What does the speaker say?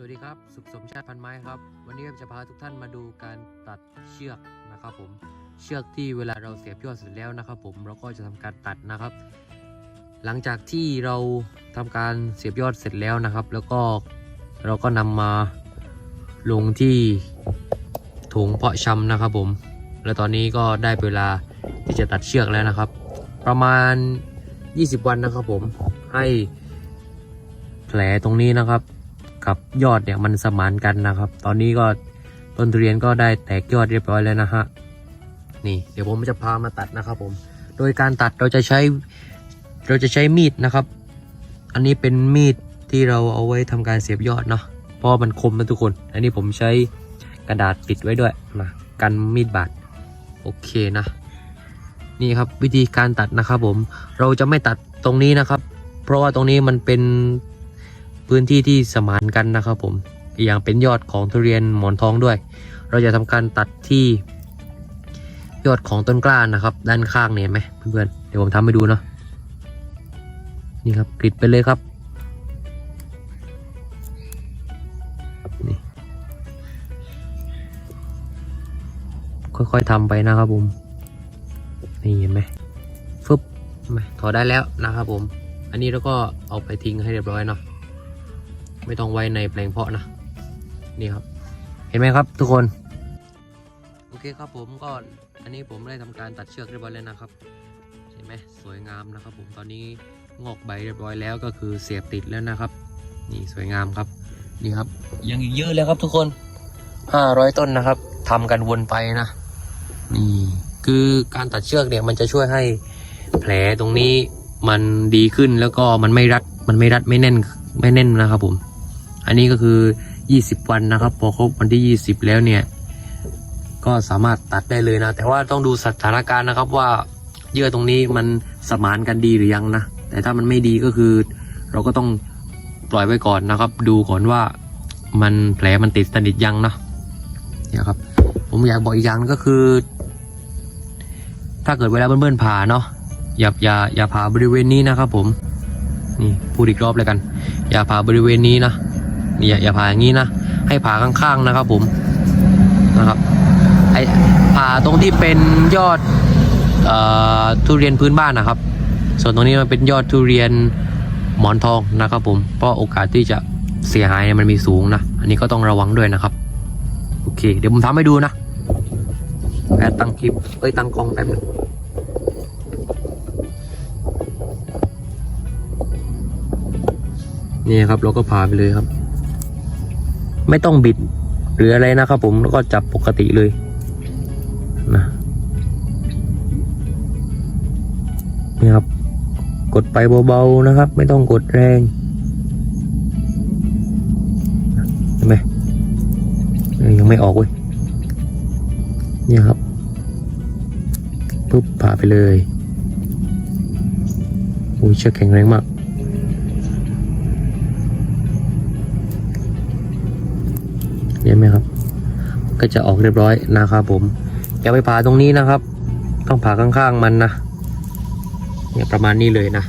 สวัสดีครับ สุขสมชาติพันไม้ครับ วันนี้จะพาทุกท่านมาดูการตัดเชือกนะครับผม เชือกที่เวลาเราเสียบยอดเสร็จแล้วนะครับผมเราก็จะทำการตัดนะครับ หลังจากที่เราทำการเสียบยอดเสร็จแล้วนะครับ แล้วก็เราก็นำมาลงที่ถุงเพาะชำนะครับผม แล้วตอนนี้ก็ได้เวลาที่จะตัดเชือกแล้วนะครับ ประมาณ 20 วันนะครับผมให้แผลตรงนี้นะครับ กับยอดเนี่ยมันสมานกันนะครับ ตอนนี้ก็ต้นทุเรียนก็ได้แตกยอดเรียบร้อยแล้วนะฮะนี่เดี๋ยวผมจะพามาตัดนะครับผมโดยการตัดเราจะใช้เราจะใช้มีดนะครับ อันนี้เป็นมีดที่เราเอาไว้ทำการเสียบยอดเนาะเพราะมันคมนะทุกคน อันนี้ผมใช้กระดาษปิดไว้ด้วยนะกันมีดบาดโอเคนะ นี่ครับวิธีการตัดนะครับผมเราจะไม่ตัดตรงนี้นะครับ เพราะว่าตรงนี้มันเป็น พื้นที่ที่สมานกันนะครับผมอย่างเป็นยอดของทุเรียนหมอนทองด้วย เราจะทำการตัดที่ยอดของต้นกล้านะครับ ด้านข้างเนี่ยไหมเพื่อนๆเดี๋ยวผมทำให้ดูเนาะนี่ครับกริดไปเลยครับนี่ค่อยๆทำไปนะครับผมนี่เห็นไหมฟึบไหมถอดได้แล้วนะครับผม อันนี้เราก็เอาไปทิ้งให้เรียบร้อยเนาะ ไม่ต้องไว้ในแปลงเพาะนะนี่ครับ เห็นไหมครับทุกคน โอเคครับผมก็อันนี้ผมได้ทำการตัดเชือกเรียบร้อยแล้วนะครับเห็นไหมสวยงามนะครับ ผมตอนนี้งอกใบเรียบร้อยแล้วก็คือเสียบติดแล้วนะครับ นี่สวยงามครับนี่ครับ ยังอีกเยอะเลยครับทุกคน500ต้นนะครับทำกันวนไปนะนี่คือการตัดเชือกเนี่ยมันจะช่วยให้แผลตรงนี้มันดีขึ้นแล้วก็มันไม่รัดมันไม่รัดไม่แน่นไม่แน่นนะครับผม อันนี้ก็คือ 20 วันนะครับ พอครบวันที่ 20 แล้วเนี่ย ก็สามารถตัดได้เลยนะ แต่ว่าต้องดูสถานการณ์นะครับว่าเยื่อตรงนี้มันสมานกันดีหรือยังนะ แต่ถ้ามันไม่ดีก็คือ เราก็ต้องปล่อยไว้ก่อนนะครับ ดูก่อนว่ามันแผลมันติดสนิทยังนะเนี่ยครับ ผมอยากบอกอีกอย่างก็คือ ถ้าเกิดเวลาเพื่อนๆผ่าเนาะอย่าอย่าอย่าผ่าบริเวณนี้นะครับผม นี่พูดอีกรอบเลยกัน อย่าผ่าบริเวณนี้นะ อย่าอย่าผ่าอย่างนี้นะ ให้ผ่าข้างๆนะครับผมนะครับไอผ่าตรงที่เป็นยอดเอ่อทุเรียนพื้นบ้านนะครับ ส่วนตรงนี้มันเป็นยอดทุเรียนหมอนทองนะครับผมเพราะโอกาสที่จะเสียหายเนี่ยมันมีสูงนะ อันนี้ก็ต้องระวังด้วยนะครับ โอเค เดี๋ยวผมทำให้ดูนะแอดตั้งคลิปเอ้ยตั้งกล้องแป๊บนึงนี่ครับเราก็พาไปเลยครับ ไม่ต้องบิดหรืออะไรนะครับผมแล้วก็จับปกติเลยนะนี่ครับ กดไปเบาๆนะครับ ไม่ต้องกดแรงเห็นไหมยังไม่ออกเว้ยนี่ครับปุ๊บผ่าไปเลยอุ้ยเชือกแข็งแรงมาก ห็นไหมครับ ก็จะออกเรียบร้อยนะครับผมอย่าไปผ่าตรงนี้นะครับ ต้องผ่าข้างๆมันนะเนี่ยประมาณนี้เลยนะ